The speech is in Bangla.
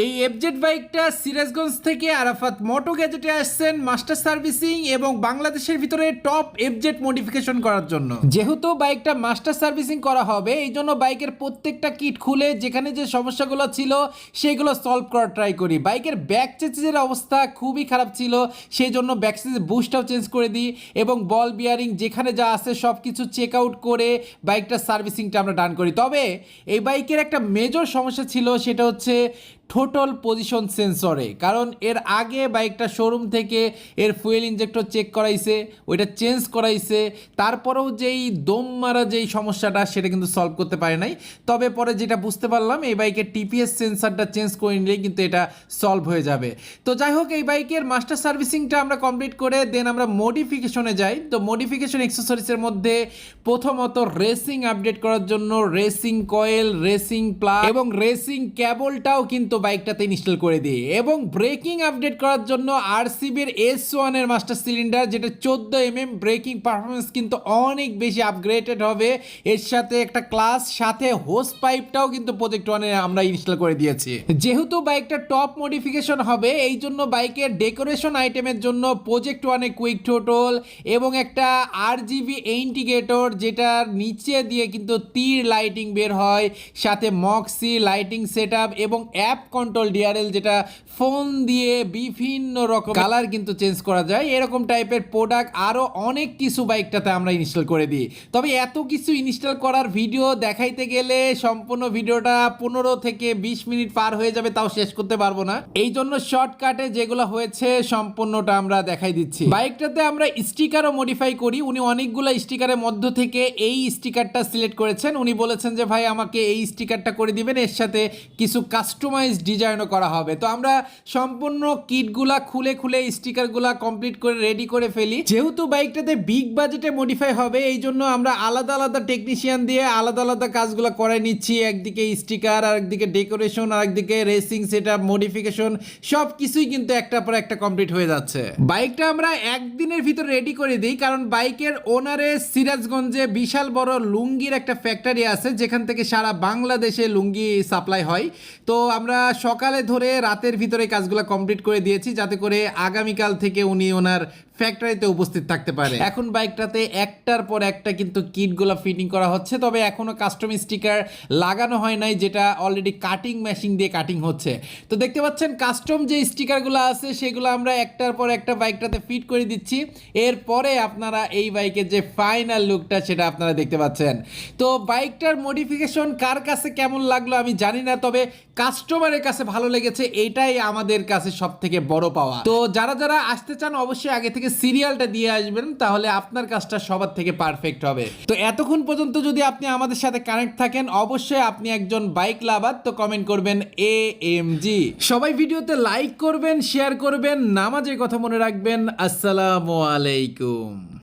এই এফজেড বাইকটা সিরাজগঞ্জ থেকে আরাফাত মোটো গ্যাজেটে আসছেন মাস্টার সার্ভিসিং এবং বাংলাদেশের ভিতরে টপ এফজেড মডিফিকেশন করার জন্য। যেহেতু বাইকটা মাস্টার সার্ভিসিং করা হবে, এই জন্য বাইকের প্রত্যেকটা কিট খুলে যেখানে যে সমস্যাগুলো ছিল, সেগুলো সলভ করার ট্রাই করি। বাইকের ব্যাক চেঞ্জের অবস্থা খুবই খারাপ ছিল সেই জন্য ব্যাক চেঞ্জের বুস্টটাও চেঞ্জ করে দিই এবং বল বিয়ারিং যেখানে যা আছে সব কিছু চেক আউট করে বাইকটার সার্ভিসিংটা আমরা ডান করি। তবে এই বাইকের একটা মেজর সমস্যা ছিল, সেটা হচ্ছে টোটাল পজিশন সেন্সরে কারণ এর আগে বাইকটা শোরুম থেকে এর ফুয়েল ইঞ্জেক্টর চেক করাইছে, ওইটা চেঞ্জ করাইছে, তারপরেও যেই দম মারা যেই সমস্যাটা, সেটা কিন্তু সলভ করতে পারে নাই। তবে পরে যেটা বুঝতে পারলাম, এই বাইকের টিপিএস সেন্সারটা চেঞ্জ করে নিলেই কিন্তু এটা সলভ হয়ে যাবে। তো যাই হোক, এই বাইকের মাস্টার সার্ভিসিংটা আমরা কমপ্লিট করে দেন আমরা মডিফিকেশনে যাই। তো মডিফিকেশন এক্সেসরিজের মধ্যে প্রথমত রেসিং আপডেট করার জন্য রেসিং কয়েল রেসিং প্লাগ এবং রেসিং ক্যাবলটাও কিন্তু বাইকটাতে ইনস্টল করে দিই। এবং ব্রেকিং আপডেট করার জন্য আরসিবির এস ওয়ানের মাস্টার সিলিন্ডার যেটা চোদ্দ এম এম ব্রেকিং পারফরমেন্স কিন্তু অনেক বেশি আপগ্রেডেড হবে। এর সাথে একটা ক্লাস সাথে হোস পাইপটাও কিন্তু প্রজেক্ট ওয়ানে আমরা ইনস্টল করে দিয়েছি। যেহেতু বাইকটা টপ মডিফিকেশন হবে, এই জন্য বাইকের ডেকোরেশন আইটেমের জন্য প্রজেক্ট ওয়ানে কুইক টোটল এবং একটা আর জিবি ইন্টিগ্রেটর যেটার নিচে দিয়ে কিন্তু তীর লাইটিং বের হয়, সাথে মক্সি লাইটিং সেট এবং অ্যাপ কন্ট্রোল ডিআরএল যেটা ফোন দিয়ে বিভিন্ন রকম কালার কিন্তু চেঞ্জ করা যায়, এরকম টাইপের প্রোডাক্ট আরও অনেক কিছু বাইকটাতে আমরা ইনস্টল করে দিই। তবে এত কিছু ইনস্টল করার ভিডিও দেখাইতে গেলে সম্পূর্ণ ভিডিওটা পনেরো থেকে বিশ মিনিট পার হয়ে যাবে, তাও শেষ করতে পারব না। এই জন্য শর্টকাটে যেগুলো হয়েছে, সম্পূর্ণটা আমরা দেখাই দিচ্ছি। বাইকটাতে আমরা স্টিকারও মডিফাই করি। উনি অনেকগুলো স্টিকারের মধ্য থেকে এই স্টিকারটা সিলেক্ট করেছেন। উনি বলেছেন যে, ভাই, আমাকে এই স্টিকারটা করে দিবেন, এর সাথে কিছু কাস্টমাইজ ডিজাইনও করা হবে। তো আমরা সম্পূর্ণ কিটগুলা খুলে খুলে স্টিকারগুলা কমপ্লিট করে রেডি করে ফেলি। যেহেতু বাইকটাতে বিগ বাজেটে মডিফাই হবে, এই জন্য আমরা আলাদা আলাদা টেকনিশিয়ান দিয়ে আলাদা আলাদা কাজগুলো করে নিচ্ছি। একদিকে স্টিকার আর একদিকে ডেকোরেশন আর একদিকে রেসিং সেট আপ মডিফিকেশন সব কিছুই কিন্তু একটা পর একটা কমপ্লিট হয়ে যাচ্ছে। বাইকটা আমরা একদিনের ভিতর রেডি করে দিই, কারণ বাইকের ওনারের সিরাজগঞ্জে বিশাল বড় লুঙ্গির একটা ফ্যাক্টরি আছে, যেখান থেকে সারা বাংলাদেশে লুঙ্গি সাপ্লাই হয়। তো আমরা সকালে ধরে রাতের ভিতরে কাজগুলো কমপ্লিট করে দিয়েছি। যাতে করে আগামীকাল থেকে উনি ওনার ফ্যাক্টরিতে উপস্থিত থাকতে পারে। এখন বাইকটাতে একটার পর একটা কিন্তু কিটগুলো ফিটিং করা হচ্ছে, তবে এখনও কাস্টম স্টিকার লাগানো হয় নাই, যেটা অলরেডি কাটিং মেশিন দিয়ে কাটিং হচ্ছে। তো দেখতে পাচ্ছেন কাস্টম যে স্টিকারগুলো আছে, সেগুলো আমরা একটার পর একটা বাইকটাতে ফিট করে দিচ্ছি। এরপরে আপনারা এই বাইকের যে ফাইনাল লুকটা সেটা আপনারা দেখতে পাচ্ছেন। তো বাইকটার মডিফিকেশন কার কাছে কেমন লাগল আমি জানি না, তবে কাস্টমারের কাছে ভালো লেগেছে, এটাই আমাদের কাছে সব থেকে বড় পাওয়া। তো যারা যারা আসতে চান, অবশ্যই আগে থেকে সিরিয়ালটা দিয়ে আসবেন, তাহলে আপনার কাজটা সবার থেকে পারফেক্ট হবে। তো এতক্ষণ পর্যন্ত যদি আপনি আমাদের সাথে কানেক্ট থাকেন, অবশ্যই আপনি একজন বাইক লাভার তো কমেন্ট করবেন এ এম জি সবাই ভিডিওতে লাইক করবেন শেয়ার করবেন, নামাজের কথা মনে রাখবেন। আসসালামু আলাইকুম।